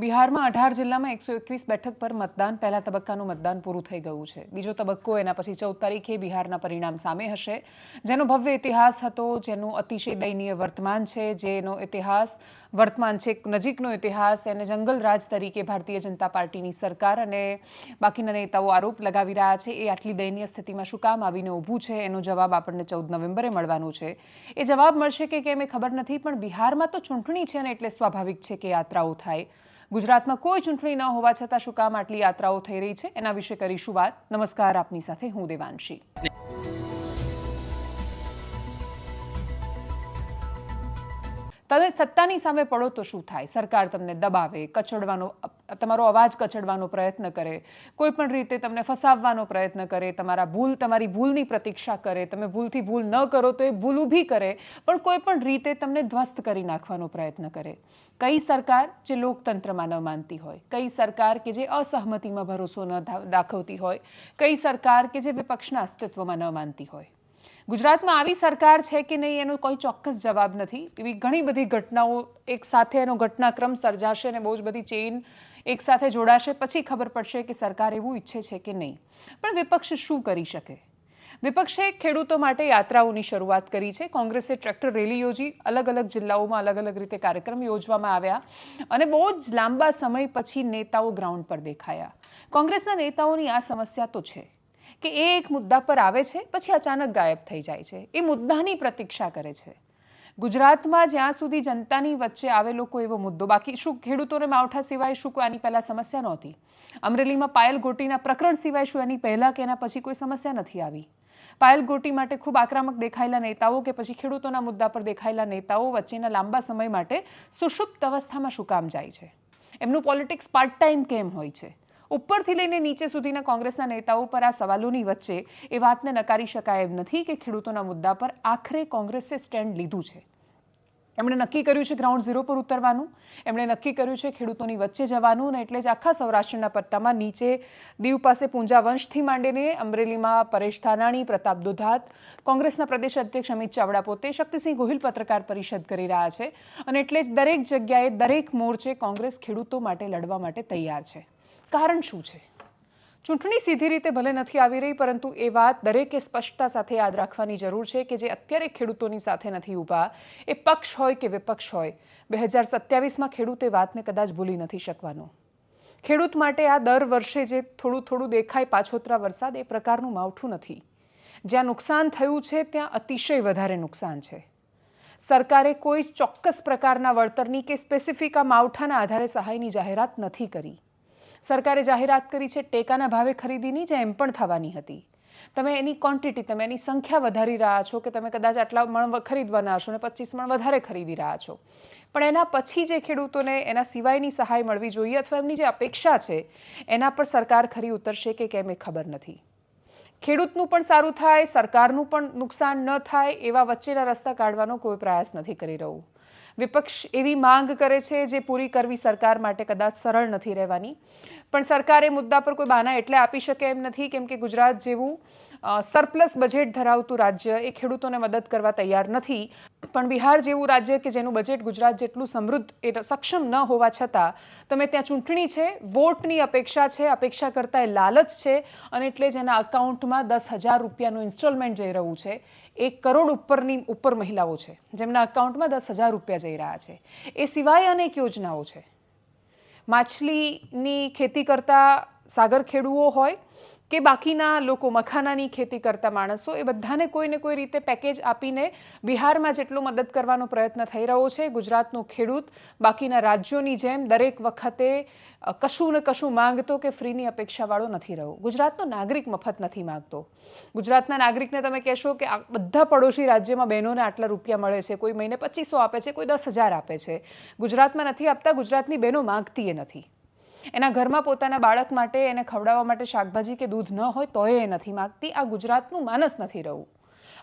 બિહારમાં અઢાર જિલ્લામાં એકસો એકવીસ બેઠક પર મતદાન, પહેલા તબક્કાનું મતદાન પૂરું થઈ ગયું છે. બીજો તબક્કો એના પછી ચૌદ તારીખે બિહારના પરિણામ સામે હશે. જેનો ભવ્ય ઇતિહાસ હતો, જેનું અતિશય દયનીય વર્તમાન છે, જેનો ઇતિહાસ, વર્તમાન છે નજીકનો ઇતિહાસ, એને જંગલ રાજ તરીકે ભારતીય જનતા પાર્ટીની સરકાર અને બાકીના નેતાઓ આરોપ લગાવી રહ્યા છે. એ આટલી દયનીય સ્થિતિમાં શું કામ આવીને ઊભું છે? એનો જવાબ આપણને ચૌદ નવેમ્બરે મળવાનું છે. એ જવાબ મળશે કે કેમ એ ખબર નથી, પણ બિહારમાં તો ચૂંટણી છે ને એટલે સ્વાભાવિક છે કે યાત્રાઓ થાય. ગુજરાતમાં કોઈ ચૂંટણી ન હોવા છતાં શું કામ આટલી યાત્રાઓ થઈ રહી છે? એના વિશે કરીશું વાત. નમસ્કાર, આપની સાથે હું દેવાંશી. તમે સત્તાની સામે પડો તો શું થાય? સરકાર તમને દબાવે, કચડવાનો, તમારો અવાજ કચડવાનો પ્રયત્ન કરે, કોઈ પણ રીતે તમને ફસાવવાનો પ્રયત્ન કરે, તમારા ભૂલ, તમારી ભૂલની પ્રતીક્ષા કરે, તમે ભૂલથી ભૂલ ન કરો તો એ ભૂલ ઊભી કરે, પણ કોઈ પણ રીતે તમને ધ્વસ્ત કરી નાખવાનો પ્રયત્ન કરે. કઈ સરકાર જે લોકતંત્રમાં ન માનતી હોય, કઈ સરકાર કે જે અસહમતિમાં ભરોસો ન દાખવતી હોય, કઈ સરકાર કે જે વિપક્ષના અસ્તિત્વમાં ન માનતી હોય. ગુજરાતમાં આવી સરકાર છે કે નહીં એનો કોઈ ચોક્કસ જવાબ નથી. એવી ઘણી બધી ઘટનાઓ એક સાથે એનો ઘટનાક્રમ સર્જાશે અને બહુ જ બધી ચેઇન એક સાથે જોડાશે. પછી ખબર પડશે કે સરકાર એવું ઈચ્છે છે કે નહીં. પણ વિપક્ષ શું કરી શકે? વિપક્ષે ખેડૂતો માટે યાત્રાઓની શરૂઆત કરી છે. કોંગ્રેસે ટ્રેક્ટર રેલી યોજી. અલગ અલગ જિલ્લાઓમાં અલગ અલગ રીતે કાર્યક્રમ યોજવામાં આવ્યા અને બહુ જ લાંબા સમય પછી નેતાઓ ગ્રાઉન્ડ પર દેખાયા. કોંગ્રેસના નેતાઓની આ સમસ્યા તો છે. કે એ એક મુદ્દા પર આવે છે, પછી અચાનક ગાયબ થઈ જાય છે. એ મુદ્દાની પ્રતીક્ષા કરે છે. ગુજરાતમાં જ્યાં સુધી જનતાની વચ્ચે આવેલો કોઈ એવો મુદ્દો, બાકી શું ખેડૂતોને માવઠા સિવાય શું કોઈ આની પહેલાં સમસ્યા નહોતી? અમરેલીમાં પાયલ ગોટીના પ્રકરણ સિવાય શું એની પહેલાં કે એના પછી કોઈ સમસ્યા નથી આવી? પાયલ ગોટી માટે ખૂબ આક્રમક દેખાયેલા નેતાઓ કે પછી ખેડૂતોના મુદ્દા પર દેખાયેલા નેતાઓ વચ્ચેના લાંબા સમય માટે સુષુપ્ત અવસ્થામાં શું કામ જાય છે? એમનું પોલિટિક્સ પાર્ટ ટાઈમ કેમ હોય છે? ઉપરથી લઈને નીચે સુધીના કોંગ્રેસના નેતાઓ પર આ સવાલોની વચ્ચે એ વાતને નકારી શકાય એમ નથી કે ખેડૂતોના મુદ્દા પર આખરે કોંગ્રેસે સ્ટેન્ડ લીધું છે. એમણે નક્કી કર્યું છે ગ્રાઉન્ડ ઝીરો પર ઉતરવાનું, એમણે નક્કી કર્યું છે ખેડૂતોની વચ્ચે જવાનું અને એટલે જ આખા સૌરાષ્ટ્રના પટ્ટામાં નીચે દીવ પાસે પૂંજા વંશથી માંડીને અમરેલીમાં પરેશ ધાનાણી, પ્રતાપ દુધાત, કોંગ્રેસના પ્રદેશ અધ્યક્ષ અમિત ચાવડા પોતે શક્તિસિંહ ગોહિલ પત્રકાર પરિષદ કરી રહ્યા છે અને એટલે જ દરેક જગ્યાએ દરેક મોરચે કોંગ્રેસ ખેડૂતો માટે લડવા માટે તૈયાર છે. કારણ શું છે? ચૂંટણી સીધી રીતે ભલે નથી આવી રહી, પરંતુ એ વાત દરેકે સ્પષ્ટતા સાથે યાદ રાખવાની જરૂર છે કે જે અત્યારે ખેડૂતોની સાથે નથી ઊભા, એ પક્ષ હોય કે વિપક્ષ હોય. બે હજાર સત્યાવીસમાં ખેડૂત વાતને કદાચ ભૂલી નથી શકવાનો. ખેડૂત માટે આ દર વર્ષે જે થોડું થોડું દેખાય પાછોતરા વરસાદ, એ પ્રકારનું માવઠું નથી. જ્યાં નુકસાન થયું છે, ત્યાં અતિશય વધારે નુકસાન છે. સરકારે કોઈ ચોક્કસ પ્રકારના વળતરની કે સ્પેસિફિક આ માવઠાના આધારે સહાયની જાહેરાત નથી કરી. સરકારે જાહેરાત કરી છે ટેકાના ભાવે ખરીદીની, જે એમ પણ થવાની હતી. તમે એની ક્વોન્ટિટી તમે એની સંખ્યા વધારી રહ્યા છો કે તમે કદાચ આટલા મણ ખરીદવાના હશો ને પચીસ મણ વધારે ખરીદી રહ્યા છો. પણ એના પછી જે ખેડૂતોને એના સિવાયની સહાય મળવી જોઈએ અથવા એમની જે અપેક્ષા છે, એના પર સરકાર ખરી ઉતરશે કે કેમ એ ખબર નથી. ખેડૂતનું પણ સારું થાય, સરકારનું પણ નુકસાન ન થાય, એવા વચ્ચેના રસ્તા કાઢવાનો કોઈ પ્રયાસ નથી કરી રહ્યું. વિપક્ષ એવી માંગ કરે છે જે પૂરી કરવી સરકાર માટે કદાચ સરળ નથી રહેવાની. પણ સરકાર એ મુદ્દા પર કોઈ બાના એટલે આપી શકે એમ નથી, કેમ કે ગુજરાત જેવું સરપ્લસ બજેટ ધરાવતું રાજ્ય એ ખેડૂતોને મદદ કરવા તૈયાર નથી. પણ બિહાર જેવું રાજ્ય કે જેનું બજેટ ગુજરાત જેટલું સમૃદ્ધ એ સક્ષમ ન હોવા છતાં, તમે ત્યાં ચૂંટણી છે, વોટની અપેક્ષા છે, અપેક્ષા કરતાં એ લાલચ છે અને એટલે જ એના અકાઉન્ટમાં દસ હજાર રૂપિયાનું ઇન્સ્ટોલમેન્ટ જઈ રહ્યું છે. એક કરોડ ઉપરની, ઉપર મહિલાઓ છે, જેમના અકાઉન્ટમાં દસ હજાર રૂપિયા જઈ રહ્યા છે. એ સિવાય અનેક યોજનાઓ છે. માછલીની ખેતી કરતા સાગર ખેડૂઓ હોય કે બાકીના લોકો મખાનાની ખેતી કરતા માણસો, એ બધાને કોઈને કોઈ રીતે પેકેજ આપીને બિહારમાં જેટલો મદદ કરવાનો પ્રયત્ન થઈ રહ્યો છે. ગુજરાતનો ખેડૂત બાકીના રાજ્યોની જેમ દરેક વખતે કશું ને કશું માંગતો કે ફ્રીની અપેક્ષાવાળો નથી રહ્યો. ગુજરાતનો નાગરિક મફત નથી માંગતો. ગુજરાતના નાગરિકને તમે કહેશો કે આ બધા પડોશી રાજ્યમાં બહેનોને આટલા રૂપિયા મળે છે, કોઈ મહિને પચીસો આપે છે, કોઈ દસ હજાર આપે છે. ગુજરાતમાં નથી આપતા, ગુજરાતની બહેનો માંગતી એ નથી. એના ઘરમાં પોતાના બાળક માટે એને ખવડાવવા માટે શાકભાજી કે દૂધ ન હોય તોય એ નથી માગતી. આ ગુજરાતનું માનસ નથી રહ્યું.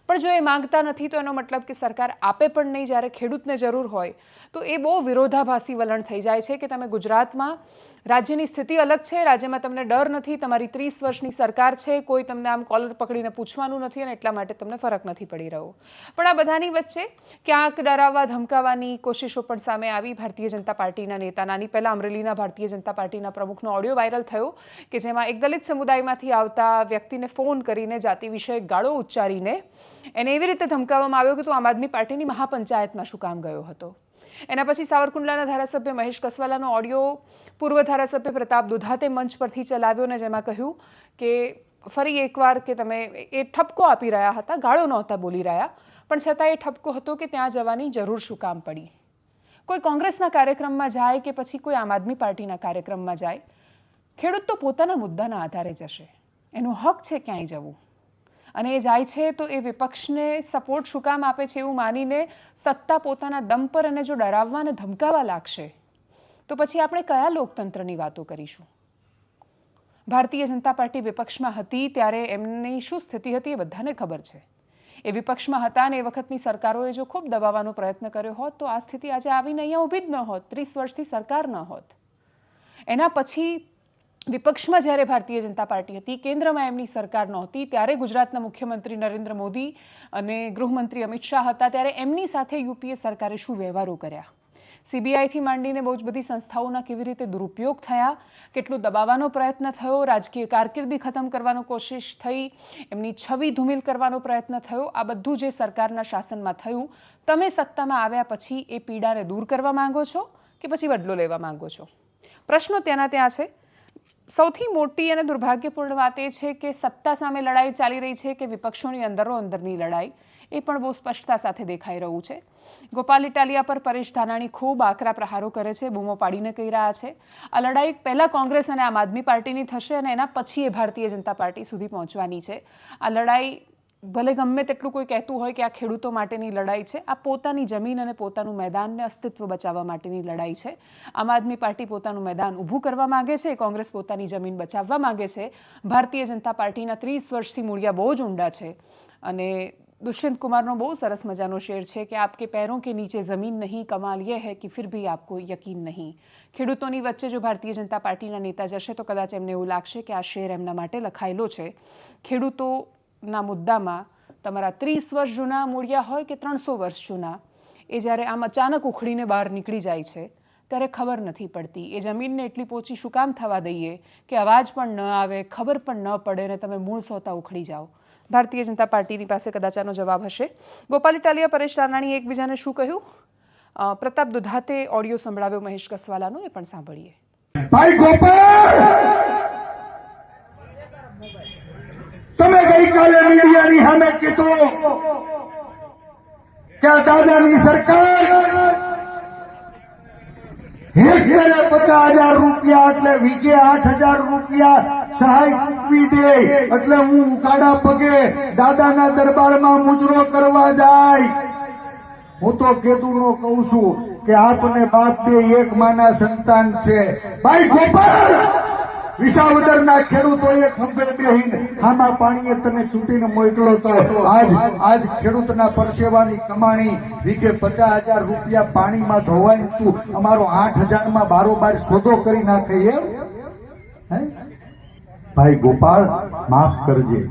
પણ જો એ માંગતા નથી તો એનો મતલબ કે સરકાર આપે પણ નહીં જ્યારે ખેડૂતને જરૂર હોય તો એ બહુ વિરોધાભાસી વલણ થઈ જાય છે કે તમે ગુજરાતમાં રાજ્યની સ્થિતિ અલગ છે. રાજ્યમાં તમને ડર નથી. તમારી ત્રીસ વર્ષની સરકાર છે. કોઈ તમને આમ કોલર પકડીને પૂછવાનું નથી અને એટલા માટે તમને ફરક નથી પડી રહ્યો. પણ આ બધાની વચ્ચે ક્યાંક ડરાવવા, ધમકાવવાની કોશિશો પણ સામે આવી. ભારતીય જનતા પાર્ટીના નેતા, નાની પહેલાં અમરેલીના ભારતીય જનતા પાર્ટીના પ્રમુખનો ઓડિયો વાયરલ થયો કે જેમાં એક દલિત સમુદાયમાંથી આવતા વ્યક્તિને ફોન કરીને જાતિ વિષયક ગાળો ઉચ્ચારીને એને એવી રીતે ધમકાવવામાં આવ્યો કે તું આમ આદમી પાર્ટીની મહાપંચાયતમાં શું કામ ગયો હતો? એના પછી સાવરકુંડલાના ધારાસભ્ય મહેશ કસવાલાનો ઓડિયો પૂર્વ ધારાસભ્ય પ્રતાપ દુધાતે મંચ પરથી ચલાવ્યો ને જેમાં કહ્યું કે ફરી એકવાર કે તમે એ ઠપકો આપી રહ્યા હતા, ગાળો નહોતા બોલી રહ્યા, પણ છતાં એ ઠપકો હતો કે ત્યાં જવાની જરૂર શું કામ પડી. કોઈ કોંગ્રેસના કાર્યક્રમમાં જાય કે પછી કોઈ આમ આદમી પાર્ટીના કાર્યક્રમમાં જાય, ખેડૂત તો પોતાના મુદ્દાના આધારે જશે. એનો હક છે ક્યાંય જવું. અને એ જાય છે, તો એ વિપક્ષને સપોર્ટ શું કામ આપે છે એવું માનીને સત્તા પોતાના દમ પર અને જો ડરાવવા અને ધમકાવા લાગશે, તો પછી આપણે કયા લોકતંત્રની વાતો કરીશું? ભારતીય જનતા પાર્ટી વિપક્ષમાં હતી ત્યારે એમની શું સ્થિતિ હતી એ બધાને ખબર છે. એ વિપક્ષમાં હતા અને એ વખતની સરકારોએ જો ખૂબ દબાવવાનો પ્રયત્ન કર્યો હોત, તો આ સ્થિતિ આજે આવીને અહીંયા ઊભી જ ન હોત, ત્રીસ વર્ષથી સરકાર ન હોત. એના પછી વિપક્ષમાં જ્યારે ભારતીય જનતા પાર્ટી હતી, કેન્દ્રમાં એમની સરકાર નહોતી, ત્યારે ગુજરાતના મુખ્યમંત્રી નરેન્દ્ર મોદી અને ગૃહમંત્રી અમિત શાહ હતા, ત્યારે એમની સાથે યુપીએ સરકારે શું વ્યવહારો કર્યા? સીબીઆઈથી માંડીને બહુ જ બધી સંસ્થાઓના કેવી રીતે દુરુપયોગ થયા? કેટલું દબાવવાનો પ્રયત્ન થયો? રાજકીય કારકિર્દી ખતમ કરવાનો કોશિશ થઈ? એમની છબી ધૂમિલ કરવાનો પ્રયત્ન થયો? આ બધું જે સરકારના શાસનમાં થયું, તમે સત્તામાં આવ્યા પછી એ પીડાને દૂર કરવા માંગો છો કે પછી બદલો લેવા માંગો છો? પ્રશ્નો ત્યાંના ત્યાં છે. સૌથી મોટી અને દુર્ભાગ્યપૂર્ણ વાત એ છે કે સત્તા સામે લડાઈ ચાલી રહી છે કે વિપક્ષોની અંદરો અંદરની લડાઈ. એ પણ બહુ સ્પષ્ટતા સાથે દેખાઈ રહ્યું છે. ગોપાલ ઇટાલિયા પર પરેશ ધાનાણી ખૂબ આકરા પ્રહારો કરે છે, બૂમો પાડીને કહી રહ્યા છે. આ લડાઈ પહેલાં કોંગ્રેસ અને આમ આદમી પાર્ટીની થશે અને એના પછી એ ભારતીય જનતા પાર્ટી સુધી પહોંચવાની છે. આ લડાઈ ભલે ગમે તેટલું કોઈ કહેતું હોય કે આ ખેડૂતો માટેની લડાઈ છે, આ પોતાની જમીન અને પોતાનું મેદાનને અસ્તિત્વ બચાવવા માટેની લડાઈ છે. આમ આદમી પાર્ટી પોતાનું મેદાન ઊભું કરવા માગે છે, કોંગ્રેસ પોતાની જમીન બચાવવા માગે છે. ભારતીય જનતા પાર્ટીના ત્રીસ વર્ષથી મૂળિયા બહુ જ ઊંડા છે. અને દુષ્યંત કુમારનો બહુ સરસ મજાનો શેર છે કે આપકે પેરો કે નીચે જમીન નહીં, કમાલ ये है કે ફિર ભી आपको यकीन નહીં. ખેડૂતોની વચ્ચે જો ભારતીય જનતા પાર્ટીના નેતા જશે તો કદાચ એમને એવું લાગશે કે આ શેર એમના માટે લખાયેલો છે. ખેડૂતો ખેડૂતોના મુદ્દામાં તમારા ત્રીસ વર્ષ જૂના મૂળિયા હોય કે ત્રણસો વર્ષ જૂના, એ જ્યારે આમ અચાનક ઉખડીને બહાર નીકળી જાય છે, ત્યારે ખબર નથી પડતી. એ જમીનને એટલી પોચી શું કામ થવા દઈએ કે અવાજ પણ ન આવે, ખબર પણ ન પડે ને તમે મૂળ સોતા ઉખડી જાઓ. ભારતીય જનતા પાર્ટીની પાસે કદાચ આનો જવાબ હશે. ગોપાલ ઇટાલિયા, પરેશ રાનાણીએ એકબીજાને શું કહ્યું? પ્રતાપ દુધાતે ઓડિયો સંભળાવ્યો મહેશ કસવાલાનો, એ પણ સાંભળીએ. ભાઈ ગોપાલ! ગઈકાલે મીડિયાની સામે કીધું કે દાદાની સરકાર પચાસ હજાર રૂપિયા એટલે વીઘે આઠ હજાર રૂપિયા સહાય ચૂકવી દે એટલે હું ઉકાળા પગે દાદાના દરબારમાં મુજરો કરવા જાય. હું તો કેદુનો કઉ છું કે આપને બાપ બે એક માના સંતાન છે. ભાઈ ગોપાલ! વિસાવદરના ખેડૂતોએ ખંભે બેહીને ખામા પાણીએ તને ચૂંટીને મોકલો તો આજ આજ ખેડૂતના પરસેવાની કમાણી વીઘે પચાસ હજાર રૂપિયા પાણીમાં ધોવાય તું અમારો આઠ હજારમાં બારોબાર સોદો કરી નાખે એમ? હે? ભાઈ ગોપાળ, માફ કરજે.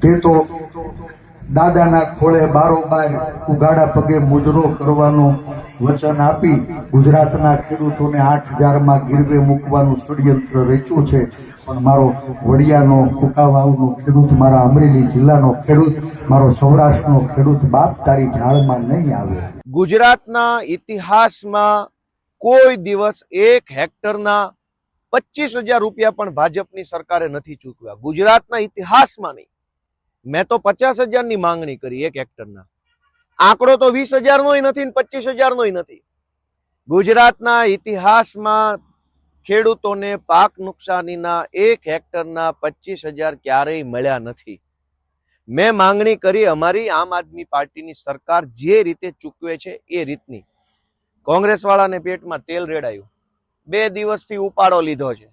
તે તો દાદાના ખોળે બારોબાર ઉગાડા પગે મુજરો કરવાનું વચન આપી ગુજરાતના ખેડૂતોને આઠ હજારમાં ગીરવે મૂકવાનું ષડયંત્ર રચ્યું છે. પણ મારો વડિયાનો કુકાવાઉનો ખેડૂત, મારા અમરેલી જિલ્લાનો ખેડૂત, મારો સૌરાષ્ટ્રનો ખેડૂત બાપ તારી ઝાડમાં નહીં આવે. ગુજરાતના ઇતિહાસમાં કોઈ દિવસ એક હેક્ટરના પચીસ હજાર રૂપિયા પણ ભાજપની સરકારે નથી ચૂકવ્યા. ગુજરાતના ઇતિહાસમાં નહીં. મેં તો પચાસ હજારની માંગણી કરી એક હેક્ટરના. આંકડો તો વીસ હજારનોય નથી ને પચીસ હજારનોય નથી. ગુજરાતના ઇતિહાસમાં ખેડૂતોને પાક નુકસાનીના એક હેક્ટરના પચીસ હજાર ક્યારેય મળ્યા નથી. મેં માંગણી કરી અમારી આમ આદમી પાર્ટીની સરકાર જે રીતે ચૂકવે છે એ રીતની. કોંગ્રેસવાળાને પેટમાં તેલ રેડાયું. બે દિવસથી ઉપાડો લીધો છે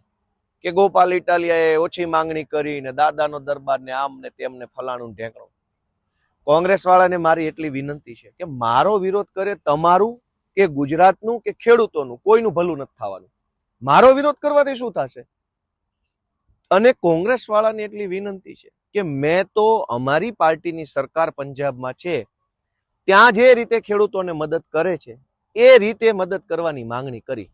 કે ગોપાલ ઇટાલિયાએ ઓછી માંગણી કરી ને દાદાનો દરબારને આમને આમ ને તેમ ફલાણું ઢેકણું. કોંગ્રેસ વાળાને મારી એટલી વિનંતી છે કે મારો વિરોધ કરે તમારું કે ગુજરાતનું કે ખેડૂતોનું, કોઈનું ભલું નથી થવાનું. મારો વિરોધ કરવાથી શું થશે? અને કોંગ્રેસ વાળાને એટલી વિનંતી છે કે મેં તો અમારી પાર્ટીની સરકાર પંજાબમાં છે, ત્યાં જે રીતે ખેડૂતોને મદદ કરે છે, એ રીતે મદદ કરવાની માંગણી કરી.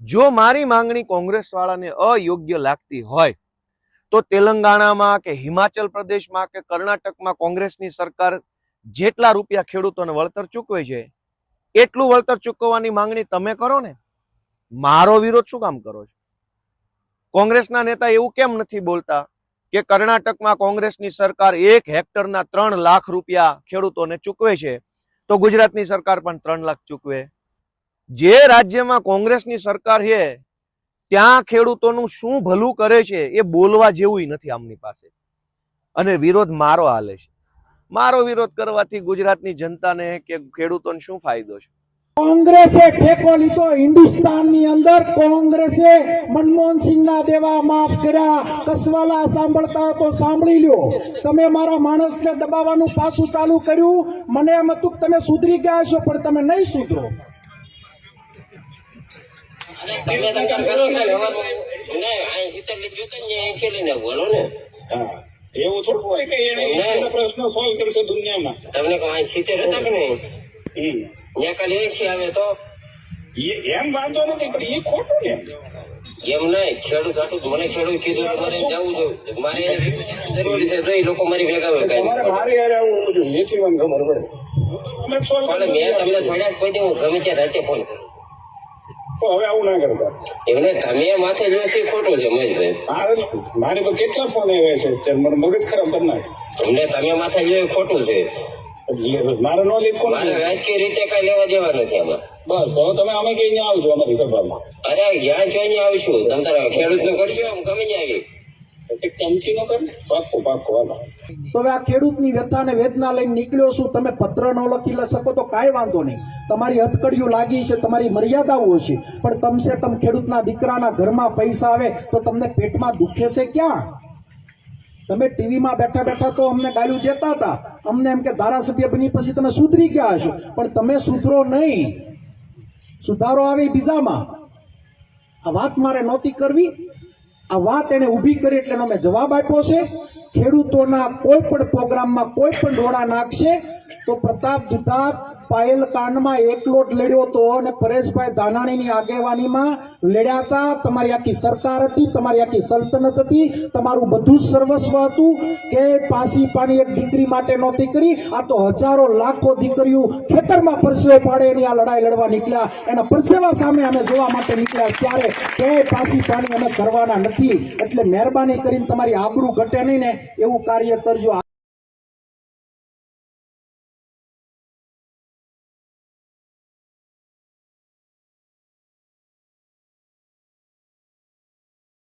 જો મારી માંગણી કોંગ્રેસ વાળાને અયોગ્ય લાગતી હોય તો તેલંગાણામાં કે હિમાચલ પ્રદેશમાં કે કર્ણાટકમાં કોંગ્રેસની સરકાર જેટલા રૂપિયા ખેડૂતોને વળતર ચૂકવે છે, એટલું વળતર ચૂકવવાની માંગણી તમે કરો ને, મારો વિરોધ શું કામ કરો છો? કોંગ્રેસના નેતા એવું કેમ નથી બોલતા કે કર્ણાટકમાં કોંગ્રેસની સરકાર એક હેક્ટરના ત્રણ લાખ રૂપિયા ખેડૂતોને ચૂકવે છે, તો ગુજરાતની સરકાર પણ ત્રણ લાખ ચૂકવે? જે રાજ્યમાં કોંગ્રેસની સરકાર છે ત્યાં ખેડૂતોનું શું ભલું કરે છે એ બોલવા જેવું નથી આમની પાસે. અને વિરોધ મારો હાલે છે. મારો વિરોધ કરવાથી ગુજરાતની જનતાને કે ખેડૂતોને શું ફાયદો છે? કોંગ્રેસે ટેકો લીધો, હિન્દુસ્તાનની અંદર કોંગ્રેસે મનમોહન મનમોહનસિંહના દેવા માફ કર્યા. કસવાલા સાંભળતા તો સાંભળી લ્યો. તમે મારા માણસને દબાવવાનું પાછું ચાલુ કર્યું. મને એમ હતું તમે સુધરી ગયા છો, પણ તમે નહીં સુધરો. તમે તકર કરો ને નહીં આ જોતો ને અહીં છેલ્લીને બોલો ને હા એવું થોડું હોય કે એને પ્રશ્ન સોલ્વ કરશે દુનિયામાં. તમને કહું સિત્તેર હતા કે નહીં? ત્યાં કાલે એસી આવે તો? એમ વાંધો નથી પણ એ ખોટું ને. એમ નહીં ખેડૂત હતું મને ખેડૂત કીધું મારે જવું જોઈએ મારે જરૂરી છે લોકો મારી ભેગા હોય મારે યાર આવું જોઈએ એથી મને ખબર પડે. અમે સોલ્વ પણ મેં તમને સડ્યા કોઈ હું ગમે ત્યાં રાતે ફોન કરું. તો હવે આવું ના કરતા. એમને તમે માથે છો ખોટું છે મહેશભાઈ મારે મારી પર કેટલા ફોન આવ્યા છે મને મગજ ખરાબ કરી નાખે. અમને તમે માથે જોયું ખોટું છે. મારે નો લીધ મારે રાજકીય રીતે કઈ લેવા દેવા નથી આમાં. બસ તો તમે અમે કઈ આવજો અમારી સભામાં. અરે જ્યાં જોઈને આવશું. તમે તારા ખેડૂતનું કરજો હું ગમે ત્યાં આવી ચમચી નો તો હવે આ ખેડૂતની વ્યથા વેદના લઈને નીકળ્યો છું. તમે પત્ર ન લખી શકો તો કાંઈ વાંધો નહીં. તમારી હથકડીઓ લાગી છે, તમારી મર્યાદાઓ છે. પણ કમસે કમ ખેડૂતના દીકરાના ઘરમાં પૈસા આવે તો તમને પેટમાં દુખે છે ક્યાં? તમે ટીવીમાં બેઠા બેઠા તો અમને ગાળ્યું દેતા હતા. અમને એમ કે ધારાસભ્ય બની પછી તમે સુધરી ગયા હશો. પણ તમે સુધરો નહીં. સુધારો આવે બીજામાં. આ વાત મારે નહોતી કરવી. આ વાત એને ઊભી કરી એટલે મેં જવાબ આપ્યો છે. ખેડૂતોના કોઈ પણ પ્રોગ્રામમાં કોઈ પણ ડોળા નાખશે તો પ્રતાપ દુધાત પાયલ કાંડમાં એક લોટ લડ્યો હતો અને પરેશભાઈ ધાનાણીની આગેવાનીમાં લડ્યા હતા. તમારી આખી સરકાર હતી, તમારી આખી સલ્તનત હતી, તમારું બધું જ સર્વસ્વ હતું. કે પાસી પાણી એક દીકરી માટે નહોતી કરી, આ તો હજારો લાખો દીકરીઓ ખેતરમાં પરસેવો પાડે એની આ લડાઈ લડવા નીકળ્યા. એના પરસેવા સામે અમે જોવા માટે નીકળ્યા ત્યારે કે પાસી પાણી અમે કરવાના નથી. એટલે મહેરબાની કરીને તમારી આબરૂ ઘટે નહીં ને એવું કાર્ય કરજો.